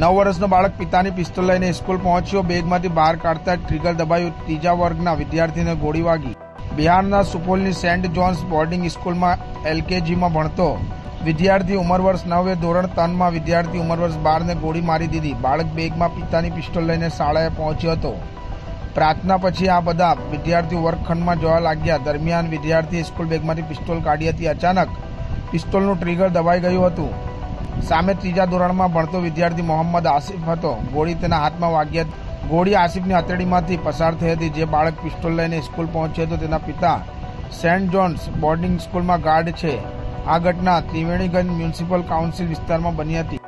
નવ વર્ષનો બાળક પિતાની પિસ્તોલ લઈને સ્કૂલ પહોંચ્યો. બેગમાંથી બહાર કાઢતા ટ્રિગર દબાયું. ત્રીજા વર્ગના વિદ્યાર્થીને ગોળી વાગી. બિહારના સુપોલની સેન્ટ જોન્સ બોર્ડિંગ સ્કૂલમાં એલકેજીમાં ભણતો વિદ્યાર્થી ઉંમર વર્ષ નવે, ધોરણ ત્રણમાં વિદ્યાર્થી ઉંમર વર્ષ બારને ગોળી મારી દીધી. બાળક બેગમાં પિતાની પિસ્તોલ લઈને શાળાએ પહોંચ્યો હતો. પ્રાર્થના પછી આ બધા વિદ્યાર્થીઓ વર્ગખંડમાં જવા લાગ્યા. દરમિયાન વિદ્યાર્થીએ સ્કૂલ બેગમાંથી પિસ્તોલ કાઢી હતી. અચાનક પિસ્તોલનું ટ્રિગર દબાઈ ગયું હતું. સામે ત્રીજા ધોરણમાં ભણતો વિદ્યાર્થી મોહમ્મદ આસિફ હતો. ગોળી તેના હાથમાં વાગ્યા. ગોળી આસિફની હથેળીમાંથી પસાર થઈ હતી. જે બાળક પિસ્તોલ લઈને સ્કૂલ પહોંચ્યો હતો તેના પિતા સેન્ટ જોન્સ બોર્ડિંગ સ્કૂલમાં ગાર્ડ છે. આ ઘટના ત્રિવેણીગંજ મ્યુનિસિપલ કાઉન્સિલ વિસ્તારમાં બની હતી.